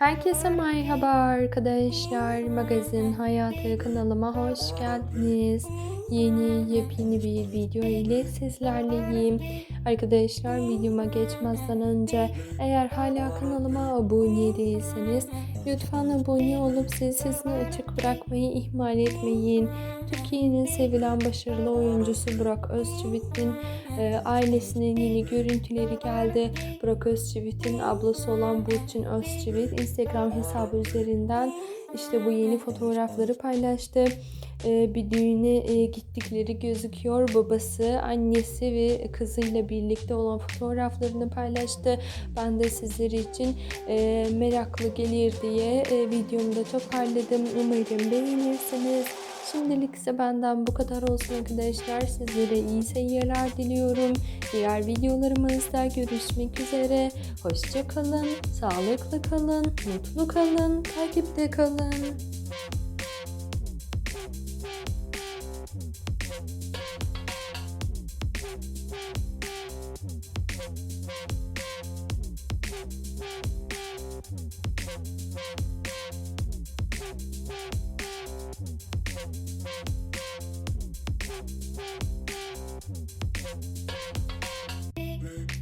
Herkese merhaba arkadaşlar. Magazin Hayatı kanalıma hoş geldiniz. Yeni yepyeni bir video ile sizlerleyim. Arkadaşlar videoma geçmezden önce eğer hala kanalıma abone değilseniz lütfen abone olup zil sesini açık bırakmayı ihmal etmeyin. Türkiye'nin sevilen başarılı oyuncusu Burak Özçivit'in e, ailesinin yeni görüntüleri geldi. Burak Özçivit'in ablası olan Burçin Özçivit Instagram hesabı üzerinden işte bu yeni fotoğrafları paylaştı. E, bir düğüne e, gittikleri gözüküyor. Babası, annesi ve kızıyla birlikte olan fotoğraflarını paylaştı. Ben de sizler için e, meraklı gelir diye e, videomda toparladım. Umarım beğenirsiniz. Şimdilik ise benden bu kadar olsun arkadaşlar. Sizlere iyi seyirler diliyorum. Diğer videolarımızda görüşmek üzere. Hoşça kalın, sağlıklı kalın, mutlu kalın, takipte kalın. Hey.